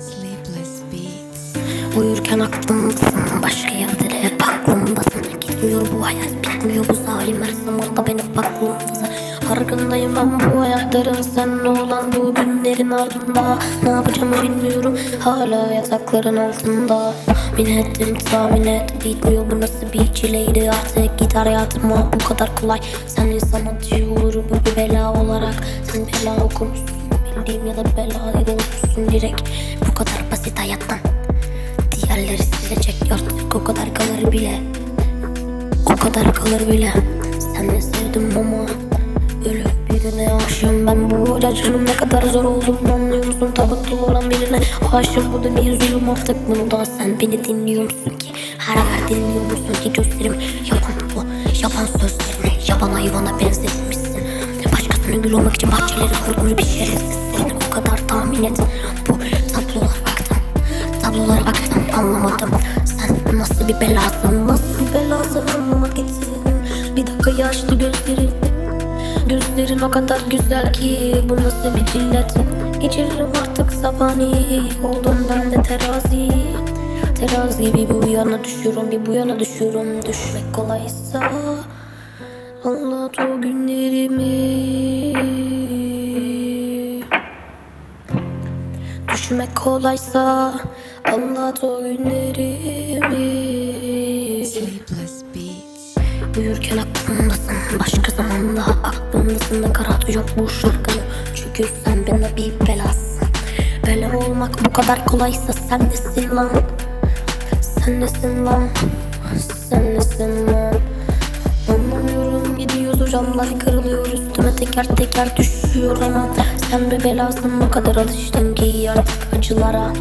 Sleepless beats. Uyurken aklımdasın Başka yerlere aklımdasın Gitmiyor bu hayat bitmiyor bu zalim Her zaman da benim aklımdasın Farkındayım ben bu hayatların Seninle olan bu günlerin ardında. Ne yapacağımı bilmiyorum Hala yatakların altında. Tahmin ettim tahmin et Bitmiyor bu nasıl bir çileydi. Artık git hayatıma bu kadar kolay. Sen insan olur bu bir bela olarak. Sen bela okumuşsun Bildiğim ya da belayı da unutmuşsun direkt. Bu kadar basit hayattan. Diğerleri silecek artık o kadar kalır bile. O kadar kalır bile. Sen de sevdim ama Birine aşığım ben bu ilacının ne kadar zor olduğunu anlıyor musun? Tabutlu olan birine aşığım bu da bir zulüm. Artık bunu da sen beni dinliyor musun ki Her yer dinliyor musun ki gözlerim yalan bu Yaban sözlerine yaban hayvana benzetmişsin. Başkasının gül olmak için bahçeleri kurmuş bir şerefsiz o kadar tahmin et Bu tablolar baktım Tablolara baktım anlamadım. Sen nasıl bir belasın Nasıl bir Gözlerin o kadar güzel ki Bu nasıl bir cillet Geçiririm artık sabani Oldum ben de terazi. Terazi bir bu yana düşüyorum Bir bu yana düşüyorum. Düşmek kolaysa Anlat o günlerimi. Düşmek kolaysa anlat o günlerimi. Uyurken aklımdasın başka zamanda aklımdasın. Ne karat yok bu şarkıyı Çünkü sen bana bir belasın. Bela olmak bu kadar kolaysa sen nesin lan? Sen nesin lan? Sen nesin lan? Anlamıyorum gidiyoruz camlar kırılıyor üstüme teker teker düşüyorum Sen bir belasın. O kadar alıştın ki artık acılara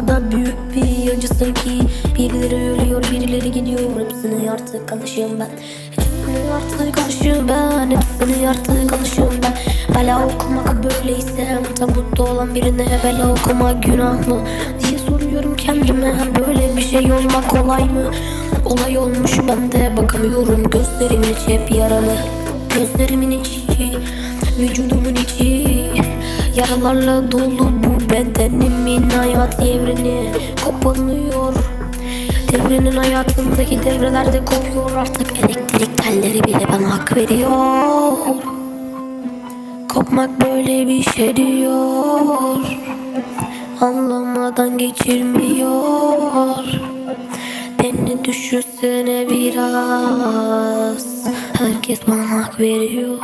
kadar büyük bir acısın ki Birileri ölüyor birileri gidiyor. Hepsini artık alışığım ben. Hepsini artık alışığım ben. Hepsini artık alışığım ben. Bela okumak böyleyse Tabutta olan birine bela okumak günah mı? Diye soruyorum kendime Böyle bir şey olmak kolay mı? Olay olmuş ben de bakamıyorum. Gözlerimin içi hep yaralı. Gözlerimin içi Vücudumun içi Yaralarla dolu bu bedenimin hayat evreni Koparılıyor Devrenin hayatımdaki devrelerde kopuyor. Artık Elektrik telleri bile bana hak veriyor. Kopmak böyle bir şey diyor. Anlamadan geçirmiyor. Beni düşünsene biraz. Herkes bana hak veriyor